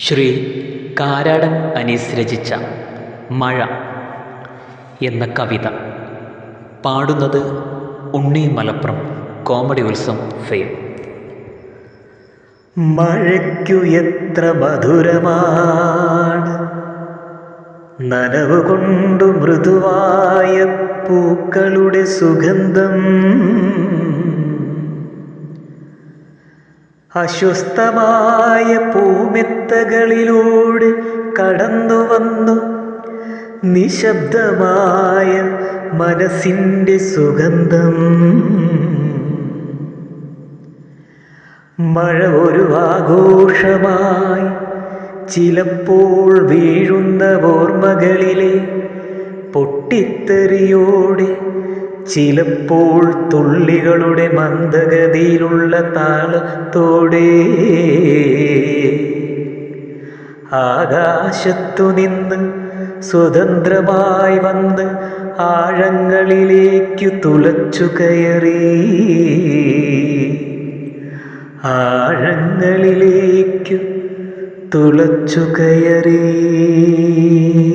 ശ്രീ കാരാടൻ അനീസ് രചിച്ച മഴ എന്ന കവിത. പാടുന്നത് ഉണ്ണി മലപ്പുറം കോമഡി ഉത്സവം ഫെയിം. മഴയ്ക്കു എത്ര മധുരമാണ്. നനവ് കൊണ്ടു മൃദുവായ പൂക്കളുടെ സുഗന്ധം. അസ്വസ്ഥമായ പൂമെത്തകളിലൂടെ കടന്നു വന്നു. നിശബ്ദമായ മനസ്സിന്റെ സുഗന്ധം. മഴ ഒരു ആഘോഷമായി. ചിലപ്പോൾ വീഴുന്ന ഓർമ്മകളിലെ പൊട്ടിത്തെറിയോടെ ചിലപ്പോൾ തുള്ളികളുടെ മന്ദഗതിയിലുള്ള താളത്തോടെ ആകാശത്തു നിന്ന് സ്വതന്ത്രമായി വന്ന് ആഴങ്ങളിലേക്കു തുളച്ചു കയറി. ആഴങ്ങളിലേക്കു തുളച്ചു കയറി.